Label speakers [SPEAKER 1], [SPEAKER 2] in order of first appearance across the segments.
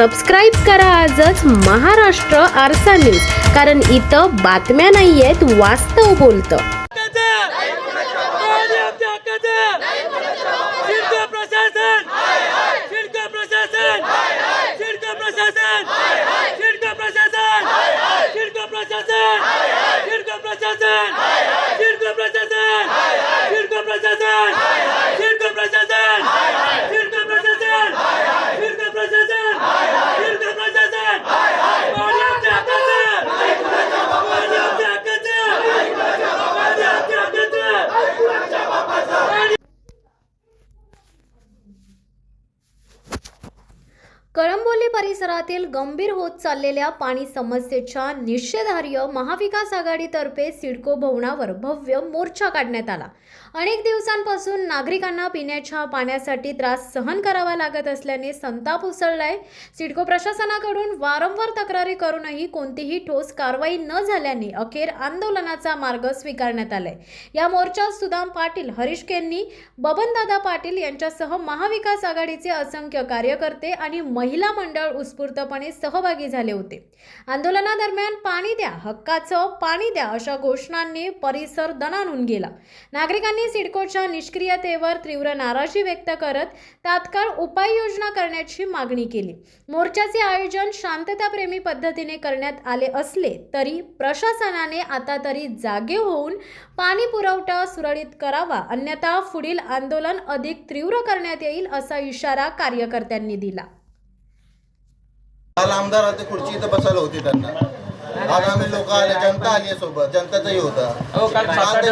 [SPEAKER 1] Subscribe करा आजच महाराष्ट्र आरसा न्यूज कारण इथं बातम्या नाही आहेत वास्तव बोलतं. परिसरातील गंभीर होत चाललेल्या पाणी समस्येच्या निषेधार्य महाविकास आघाडीतर्फे सिडको भवनावर भव्य मोर्चा काढण्यात आला. अनेक दिवसांपासून नागरिकांना पिण्याच्या पाण्यासाठी त्रास सहन करावा लागत असल्याने संताप उसळलाय. सिडको प्रशासनाकडून वारंवार तक्रारी करूनही कोणतीही ठोस कारवाई न झाल्याने अखेर आंदोलनाचा मार्ग स्वीकारण्यात आलाय. या मोर्चात सुदाम पाटील हरीश केंनी बबनदादा पाटील यांच्यासह महाविकास आघाडीचे असंख्य कार्यकर्ते आणि महिला मंडळ उत्स्फूर्तपणे सहभागी झाले होते. आंदोलनादरम्यान पाणी द्या हक्काचं पाणी द्या अशा घोषणांनी परिसर दणाणून गेला. नागरिकांनी सिडकोच्या निष्क्रियतेवर तीव्र नाराजी व्यक्त करत तात्काळ उपाययोजना करण्याची मागणी केली. मोर्चाचे आयोजन शांतताप्रेमी पद्धतीने करण्यात आले असले तरी प्रशासनाने आता तरी जागे होऊन पाणी पुरवठा सुरळीत करावा अन्यथा पुढील आंदोलन अधिक तीव्र करण्यात येईल असा इशारा कार्यकर्त्यांनी दिला.
[SPEAKER 2] काल आमदार होते खुर्ची इथं बसायला होती त्यांना. आज आम्ही लोक आले जनता आली सोबत जनताचाही होता. आपण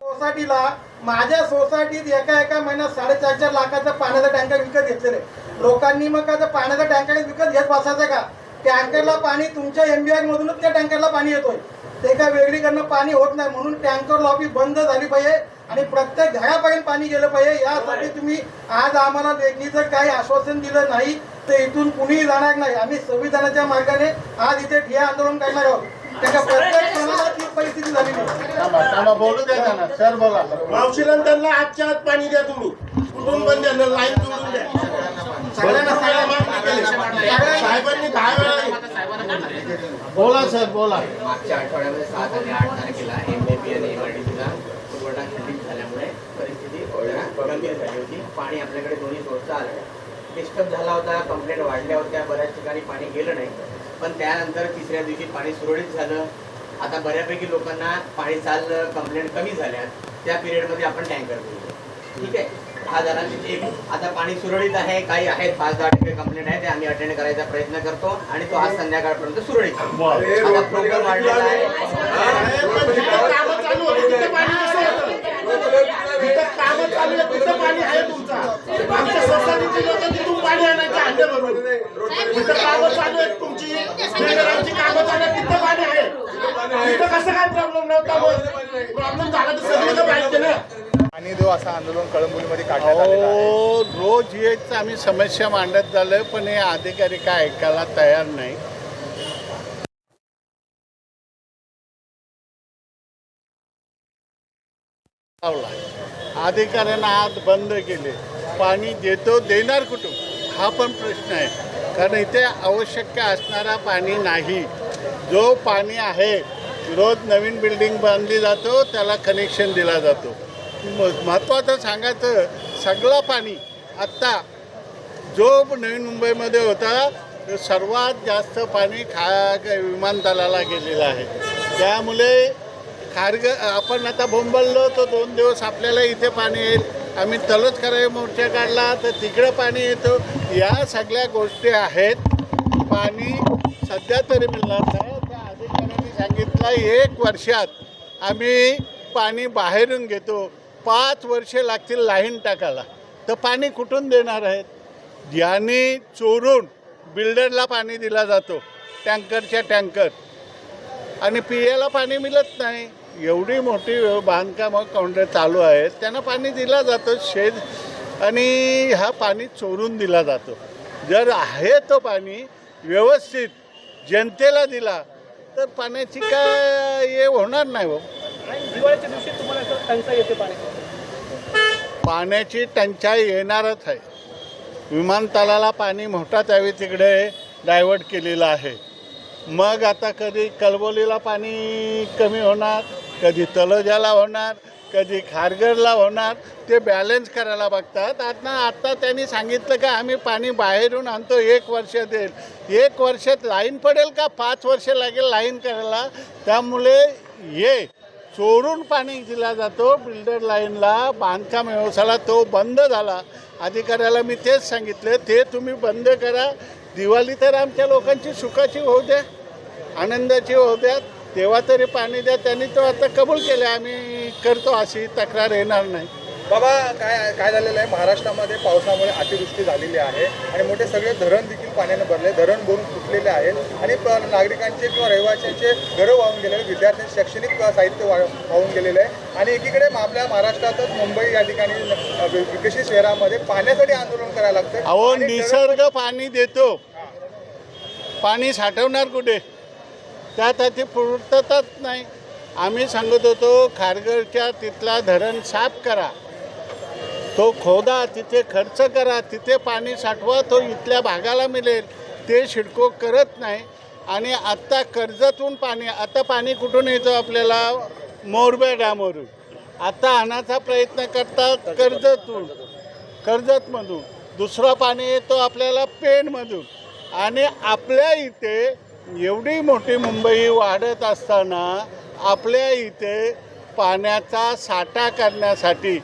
[SPEAKER 3] सोसायटीला माझ्या सोसायटीत एका एका महिन्यात साडेचार चार लाखाचा पाण्याचा टँकर विकत घेतलेले लोकांनी मग का ते पाण्याचा टँकर विकत घेत बसायचं का? टँकरला पाणी तुमच्या एमबीआर मधूनच त्या टँकरला पाणी येतोय. ते काय वेगळीकडनं पाणी होत नाही म्हणून टँकर लॉबी बंद झाली पाहिजे आणि प्रत्येक घरापर्यंत पाणी गेलं पाहिजे. यासाठी तुम्ही आज आम्हाला लेखीचं काही आश्वासन दिलं नाही तर इथून कुणीही जाणार नाही. आम्ही संविधानाच्या मार्गाने आज इथे ठिया आंदोलन करणार आहोत. त्याच्या प्रत्येक ती परिस्थिती झालेली आहे.
[SPEAKER 2] बोलू द्या त्यांना. सर बोला.
[SPEAKER 4] मावशीला त्यांना आजच्या आत पाणी द्या तुम्ही. कुठून पण द्या लाईन जोडून द्या. सगळ्यांना सगळ्या मागणी केली. साहेबांनी दहा वेळा
[SPEAKER 2] बोला सर बोला.
[SPEAKER 5] मागच्या आठवड्यामध्ये सात आणि आठ तारखेला एमएपी आणि एमआरडीसीला पुरवठा खंडित झाल्यामुळे परिस्थिती गंभीर झाली होती. पाणी आपल्याकडे दोन्ही सोर्सचं आलं. डिस्टर्ब झाला होता कंप्लेंट वाढल्या होत्या बऱ्याच ठिकाणी पाणी गेलं नाही. पण त्यानंतर तिसऱ्या दिवशी पाणी सुरळीत झालं. आता बऱ्यापैकी लोकांना पाणी चाललं कंप्लेंट कमी झाल्या त्या पिरियडमध्ये आपण टँकर दिले ठीक आहे? हा जणांची टीम आता पाणी सुरळीत आहे काही आहेत पाच दहा टक्के कंप्लेंट आहे ते आम्ही अटेंड करायचा प्रयत्न करतो आणि तो आज संध्याकाळपर्यंत सुरळीत
[SPEAKER 4] कसं काय प्रॉब्लेम आहे. प्रॉब्लेम झाला तर सगळं पाहिजे ना.
[SPEAKER 6] पाणी देऊ असं आंदोलन कळंबोलीमध्ये काढण्यात आलेलं आहे.
[SPEAKER 7] अहो, रोज हेच आम्ही समस्या मांडत झालो पण हे अधिकारी काय ऐकायला तयार नाही. लावला. अधिकाऱ्यांना बंद केले. पाणी देतो देणार कुठून? हा पण प्रश्न आहे. कारण इथे आवश्यक असणारा पाणी नाही. जो पाणी आहे रोज नवीन बिल्डिंग बांधली जातो त्याला कनेक्शन दिला जातो. महत्त्वाचं सांगायचं सगळं पाणी. आत्ता जो नवीन मुंबईमध्ये होता सर्वात जास्त पाणी खा विमानतळाला गेलेलं आहे. त्यामुळे खारग आपण आता बोंबललो तर दोन दिवस आपल्याला इथे पाणी येईल. आम्ही तलच करायला मोर्चा काढला तर तिकडं पाणी येतो. या सगळ्या गोष्टी आहेत. पाणी सध्या तरी मिळणार नाही. त्या अधिकाऱ्यांनी सांगितलं एक वर्षात आम्ही पाणी बाहेरून घेतो. पाच वर्षे लागतील लाईन टाकायला. तर पाणी कुठून देणार आहेत? ज्याने चोरून बिल्डरला पाणी दिला जातो टँकरच्या टँकर. आणि पियाला पाणी मिळत नाही. एवढी मोठी बांधकामं काउंटर चालू आहेत. त्यांना पाणी दिला जातं शेत आणि हा पाणी चोरून दिला जातो. जर आहे तो पाणी व्यवस्थित जनतेला दिला तर पाण्याची काय हे होणार नाही भाऊ
[SPEAKER 3] दिवाळीच्या दिवशी तुम्हाला टंचाई येते पाणी
[SPEAKER 7] पाण्याची टंचाई येणारच आहे. विमानतळाला पाणी मोठा त्यावेळी तिकडे डायव्हर्ट केलेलं आहे. मग आता कधी कलबोलीला पाणी कमी होणार कधी तलोजाला होणार कधी खारगडला होणार ते बॅलन्स करायला बघतात. आता आत्ता त्यांनी सांगितलं का आम्ही पाणी बाहेरून आणतो एक वर्ष देईल. एक वर्षात लाईन पडेल का? पाच वर्ष लागेल लाईन करायला. त्यामुळे ये. चोरून पाणी दिला जातो बिल्डर लाईनला बांधकाम व्यवसायाला तो बंद झाला. अधिकाऱ्याला मी तेच सांगितलं ते तुम्ही बंद करा. दिवाळी तर आमच्या लोकांची सुखाची होऊ द्या आनंदाची होऊ द्या. तेव्हा तरी पाणी द्या. त्यांनी तो आता कबूल केलं आम्ही करतो अशी तक्रार येणार नाही.
[SPEAKER 6] बाबा काय काय झालेलं आहे? महाराष्ट्रामध्ये पावसामुळे अतिवृष्टी झालेली आहे आणि मोठे सगळे धरण देखील पाण्याने भरले धरण भरून फुटलेले आहेत आणि नागरिकांचे किंवा रहिवाशांचे घरं वाहून गेलेले विद्यार्थ्यांचे शैक्षणिक साहित्य वा वाहून गेलेले आहे आणि एकीकडे आपल्या महाराष्ट्रातच मुंबई या ठिकाणी विकसित शहरामध्ये पाण्यासाठी आंदोलन करायला लागतं
[SPEAKER 7] अहो निसर्ग पाणी देतो. पाणी साठवणार कुठे? त्यात ती पूर्तताच नाही. आम्ही सांगत होतो खारघरच्या तिथला धरण साफ करा. तो खोदा तिथे खर्च करा तिथे पाणी साठवा तो इथल्या भागाला मिळेल. ते शिडको करत नाही. आणि आत्ता कर्जतून पाणी आता पाणी कुठून येतं आपल्याला? मोरबे डॅमवरून. आता आणायचा प्रयत्न करतात कर्जतून. कर्जतमधून. दुसरं पाणी येतो आपल्याला पेणमधून. आणि आपल्या इथे एवढी मोठी मुंबई वाढत असताना आपल्या इथे पाण्याचा साठा करण्यासाठी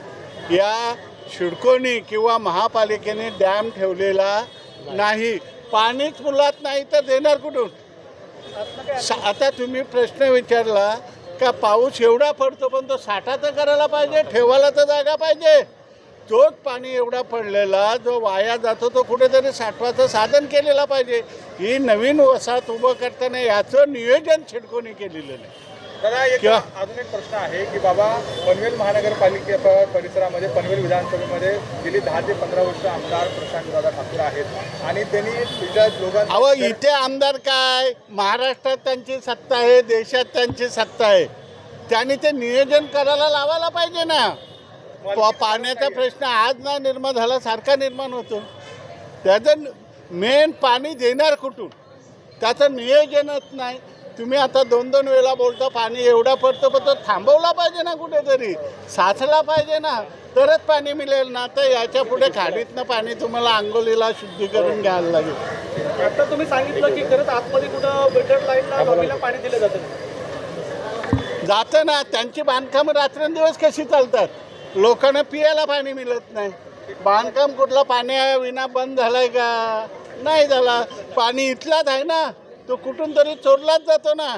[SPEAKER 7] या शिडकोनी किंवा महापालिकेने डॅम ठेवलेला नाही. पाणीच मुलात नाही तर देणार कुठून? सा- आता तुम्ही प्रश्न विचारला का पाऊस एवढा पडतो पण तो साठा तर करायला पाहिजे ठेवायला तर जागा पाहिजे? तोच पाणी एवढा पडलेला जो वाया जातो तो कुठेतरी साठवाचं साधन केलेला पाहिजे. ही नवीन वसाहत उभं करताना याचं नियोजन छिडकोनी केलेलं नाही किंवा-
[SPEAKER 6] अजून एक प्रश्न आहे की बाबा पनवेल महानगरपालिके परिसरामध्ये पनवेल विधानसभेमध्ये गेली दहा ते पंधरा वर्ष आमदार प्रशांत दादा ठाकूर आहेत. आणि त्यांनी तिच्या
[SPEAKER 7] अहो
[SPEAKER 6] लोकांना
[SPEAKER 7] इथे आमदार काय? महाराष्ट्रात त्यांची सत्ता आहे देशात त्यांची सत्ता आहे. त्यांनी ते नियोजन करायला लावायला पाहिजे ना. पाण्याचा प्रश्न आज ना निर्माण झाला सारखा निर्माण होतो. त्याचं मेन पाणी देणार कुठून? त्याचं नियोजनच नाही. तुम्ही आता दोन दोन वेळा बोलता पाणी एवढा पडतं पण तो थांबवला पाहिजे ना कुठेतरी साचला पाहिजे ना तरच पाणी मिळेल ना. तर याच्यापुढे खाडीतनं पाणी तुम्हाला आंघोलीला शुद्धीकरण घ्यायला लागेल.
[SPEAKER 3] आता तुम्ही सांगितलं की खरंच आतमध्ये कुठं बिल्डर लाईनला पाणी दिलं जातं.
[SPEAKER 7] जातं ना त्यांची बांधकामं रात्रंदिवस कशी चालतात? लोकांना पियाला पाणी मिळत नाही. बांधकाम कुठला पाण्याविना बंद झालाय का? नाही झाला. पाणी इथलाच आहे ना. तो कुठून तरी चोरलाच जातो ना.